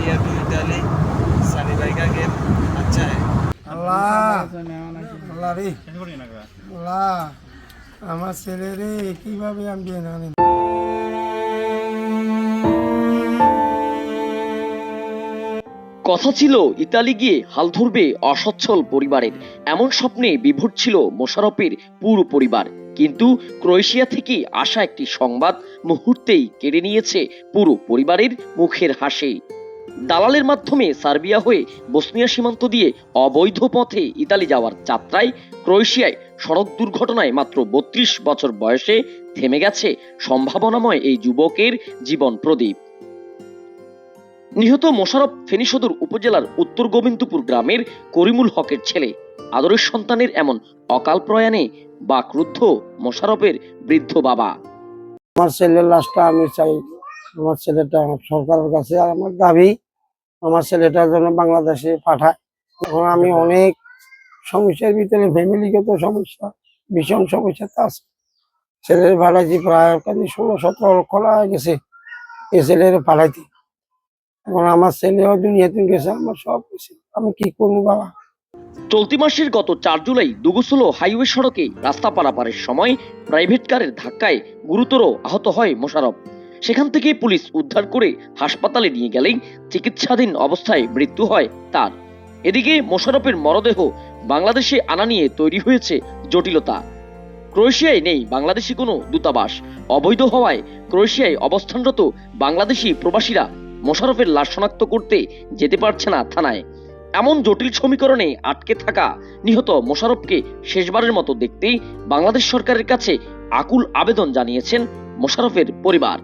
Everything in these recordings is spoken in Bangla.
इंडिया टू इटाली सनी भाई का गेम अच्छा है আল্লাহ আল্লাহ রে আল্লাহ আমার ছেলে রে কিভাবে আমি বিয়ে না নিব? কথা ছিল ইতালি গিয়ে হাল ধরবে অসচ্ছল পরিবারের এমন স্বপ্নে বিভোর ছিল মোশারফের পুরো পরিবার কিন্তু ক্রোয়েশিয়া থেকে আসা একটি সংবাদ মুহূর্তেই কেড়ে নিয়েছে পুরো পরিবারের মুখের হাসি দালালের মাধ্যমে সার্বিয়া হয়ে বসনিয়া সীমান্ত দিয়ে অবৈধ পথে ইতালি যাওয়ার যাত্রায় ক্রোয়েশিয়ায় সড়ক দুর্ঘটনায় মাত্র বত্রিশ বছর বয়সে থেমে গেছে সম্ভাবনাময় এই যুবকের জীবন প্রদীপ। নিহত মোশারফ ফেনী সদর উপজেলার উত্তর গোবিন্দপুর গ্রামের করিমুল হকের ছেলে, আদরের সন্তানের এমন অকাল প্রয়াণে বা ক্রুদ্ধ মোশারফের বৃদ্ধ বাবা। আমার ছেলের লাশটা আমি চাই আমার ছেলেটা সরকারের কাছে আমার দাবি আমার ছেলেটার জন্য বাংলাদেশে পাঠায়। এখন আমি অনেক সমস্যার ভিতরে ফ্যামিলিগত সমস্যা, ভীষণ সমস্যাতে আছে। ছেলের পাঠাইছি প্রায় কাজে ষোলো সতেরো লক্ষ টাকা গেছে এ ছেলের ভাড়াইতে এখন আমার ছেলেও দুনিয়াতে গেছে, আমার সব গেছে। আমি কি করব বাবা? চলতি মাসের গত চার জুলাই দুগুসলো হাইওয়ে সড়কে রাস্তা পারাপারের সময় প্রাইভেট কারের ধাক্কায় গুরুতর আহত হয় মোশারফ সেখান থেকে পুলিশ উদ্ধার করে হাসপাতালে নিয়ে গেলেই চিকিৎসাধীন অবস্থায় মৃত্যু হয় তার। এদিকে মোশারফের মরদেহ বাংলাদেশে আনা নিয়ে তৈরি হয়েছে জটিলতা। ক্রোয়েশিয়ায় নেই বাংলাদেশি কোনো দূতাবাস। অবৈধ হওয়ায় ক্রোয়েশিয়ায় অবস্থানরত বাংলাদেশি প্রবাসীরা মোশারফের লাশ শনাক্ত করতে যেতে পারছে না থানায়। এমন জটিল সমীকরণে আটকে থাকা নিহত মোশারফকে শেষবারের মতো দেখতেই বাংলাদেশ সরকারের কাছে আকুল আবেদন জানিয়েছেন মোশারফের পরিবার।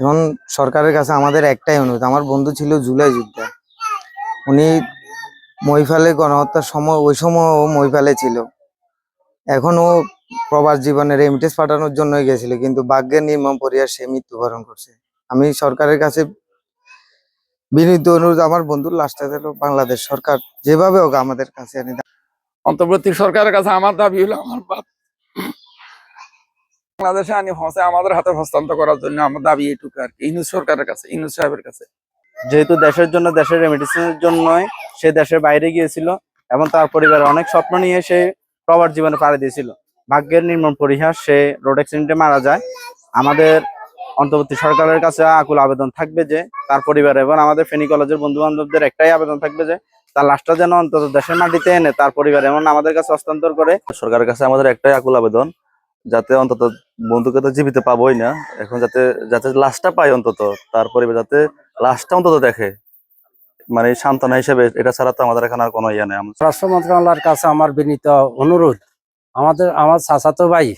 এখন সরকারের কাছে আমাদের একটাই অনুরোধ। আমার বন্ধু ছিল জুলাই যুদ্ধে। উনি মহিফালে গণহত্যার সময়, ওই সময় ও মহিফালে ছিল। এখন ও প্রবাস জীবনে রেমিটেন্স পাঠানোর জন্যই গেছিল, কিন্তু ভাগ্যের নির্মম পরিহার সে মৃত্যুবরণ করছে। আমি সরকারের কাছে বিনীত অনুরোধ, আমার বন্ধুর দিল বাংলাদেশ সরকার। যেভাবে হোক আমাদের কাছে। অন্তর্বর্তী সরকারের কাছে আমার দাবি হলো, আমার বাংলাদেশে আনি হসে আমাদের হাতে হস্তান্তর করার জন্য আমার দাবি এইটুকু আর কি ইনুস সরকারের কাছে ইনুস সাহেবের কাছে। যেহেতু দেশের জন্য দেশের রেমিডিসিনের জন্যই সে দেশের বাইরে গিয়েছিল এবং তার পরিবারের অনেক স্বপ্ন নিয়ে সে প্রবার জীবনে পাড়ি দিয়েছিল। ভাগ্যের নির্মম পরিহাস সে রোড অ্যাক্সিডেন্টে মারা যায়। আমাদের অন্তর্বর্তী সরকারের কাছে আকুল আবেদন থাকবে যে তার পরিবার এবং আমাদের ফেনী কলেজের বন্ধু বান্ধবদের একটাই আবেদন থাকবে যে তার লাশটা যেন অন্তত দেশের মাটিতে এনে তার পরিবার এমন আমাদের কাছে হস্তান্তর করে। সরকারের কাছে আমাদের একটাই আকুল আবেদন যাতে অন্তত বন্ধুকে তো জীবিত পাবোই না। এখন যাতে যাতে লাশটা পাই অন্তত তার পরিবার যাতে লাশটা অন্তত দেখে। মানে সান্ত্বনা হিসেবে এটা ছাড়া তো আমাদের এখানে আর কোনো ইয়ে নেই। আমরা স্বরাষ্ট্র মন্ত্রণালয়ের কাছে আমার বিনীত অনুরোধ আমাদের আমার চাচাতো ভাই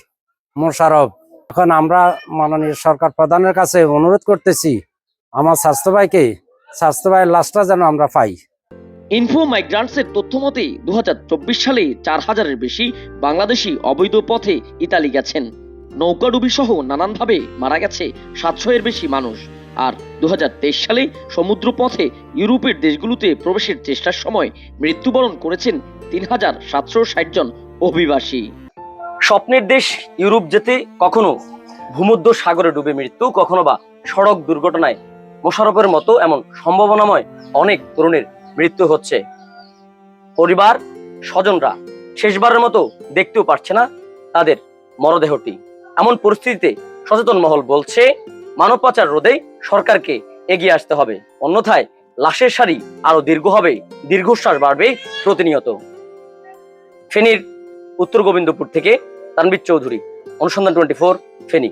মোশারফ এখন আমরা মাননীয় সরকার প্রধানের কাছে অনুরোধ করতেছি আমার স্বাস্থ্য ভাইকে স্বাস্থ্য ভাইয়ের লাশটা যেন আমরা পাই। ইনফো মাইগ্রান্টসের তথ্য মতে দু হাজার চব্বিশ সালে চার হাজারের বেশি বাংলাদেশি অবৈধ পথে ইতালি গেছেন। নৌকাডুবি সহ নানানভাবে মারা গেছে সাতশো এর বেশি মানুষ। আর দু হাজার তেইশ সালে সমুদ্র পথে ইউরোপের দেশগুলোতে প্রবেশের চেষ্টার সময় মৃত্যুবরণ করেছেন তিন হাজার সাতশো ষাট জন অভিবাসী। স্বপ্নের দেশ ইউরোপ যেতে কখনো ভূমধ্য সাগরে ডুবে মৃত্যু, কখনো বা সড়ক দুর্ঘটনায় মোশারফের মতো এমন সম্ভাবনাময় অনেক তরুণের মৃত্যু হচ্ছে। পরিবার, স্বজনরা শেষবারের মতো দেখতেও পারছে না তাদের মরদেহটি। এমন পরিস্থিতিতে সচেতন মহল বলছে মানব পাচার রোধে সরকারকে এগিয়ে আসতে হবে। অন্যথায় লাশের সারি আরও দীর্ঘ হবে, দীর্ঘশ্বাস বাড়বে প্রতিনিয়ত। ফেনীর উত্তর গোবিন্দপুর থেকে তানবীর চৌধুরী, অনুসন্ধান টোয়েন্টি ফোর, ফেনী।